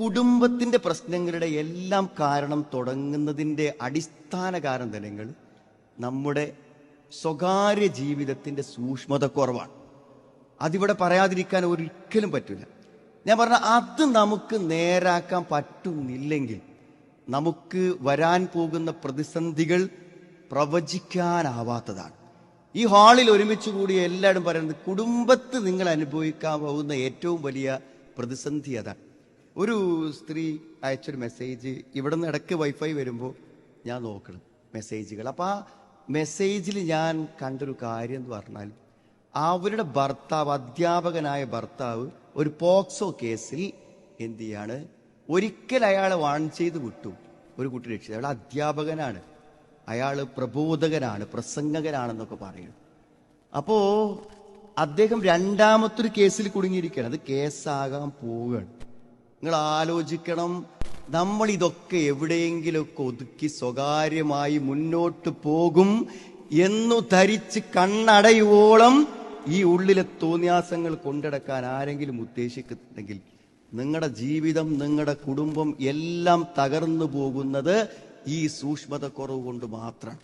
കുടുംബത്തിന്റെ പ്രശ്നങ്ങളുടെ എല്ലാം കാരണം തുടങ്ങുന്നതിന്റെ അടിസ്ഥാന കാരണം കാരണങ്ങൾ നമ്മുടെ സ്വകാര്യ ജീവിതത്തിന്റെ സൂക്ഷ്മത കുറവാണ്. അതിവിടെ പറയാതിരിക്കാൻ ഒരിക്കലും പറ്റില്ല. ഞാൻ പറഞ്ഞ അത് നമുക്ക് നേരാക്കാൻ പറ്റുന്നില്ലെങ്കിൽ നമുക്ക് വരാൻ പോകുന്ന പ്രതിസന്ധികൾ പ്രവചിക്കാനാവാത്തതാണ്. ഈ ഹാളിൽ ഒരുമിച്ച് കൂടി എല്ലാവരും പറയുന്നത് കുടുംബത്ത് നിങ്ങൾ അനുഭവിക്കാൻ പോകുന്ന ഏറ്റവും വലിയ പ്രതിസന്ധി അതാണ്. ഒരു സ്ത്രീ അയച്ചൊരു മെസ്സേജ് ഇവിടെ നിന്ന് ഇടയ്ക്ക് വൈഫൈ വരുമ്പോൾ ഞാൻ നോക്കണം മെസ്സേജുകൾ അപ്പോൾ ആ മെസ്സേജിൽ ഞാൻ കണ്ടൊരു കാര്യം എന്ന് പറഞ്ഞാൽ അവരുടെ ഭർത്താവ് അധ്യാപകനായ ഭർത്താവ് ഒരു പോക്സോ കേസിൽ എന്ത് ചെയ്യാണ്? ഒരിക്കൽ അയാളെ വാൺ ചെയ്ത് വിട്ടു. ഒരു കുട്ടി രക്ഷിച്ചു അയാൾ അധ്യാപകനാണ്. അയാൾ പ്രബോധകനാണ് പ്രസംഗകനാണെന്നൊക്കെ പറയുന്നു. അപ്പോ അദ്ദേഹം രണ്ടാമത്തൊരു കേസിൽ കുടുങ്ങിയിരിക്കുകയാണ്. അത് കേസാകാൻ പോവുകയാണ്. നിങ്ങൾ ആലോചിക്കണം നമ്മൾ ഇതൊക്കെ എവിടെയെങ്കിലുമൊക്കെ ഒതുക്കി സ്വകാര്യമായി മുന്നോട്ട് പോകും എന്നു ധരിച്ച് കണ്ണടയുവോളം ഈ ഉള്ളിലെ തോന്നിയാസങ്ങൾ കൊണ്ടടക്കാൻ ആരെങ്കിലും ഉദ്ദേശിക്കുന്നുണ്ടെങ്കിൽ നിങ്ങളുടെ ജീവിതം നിങ്ങളുടെ കുടുംബം എല്ലാം തകർന്നു പോകുന്നത് ഈ സൂക്ഷ്മത കുറവ് കൊണ്ട് മാത്രമാണ്.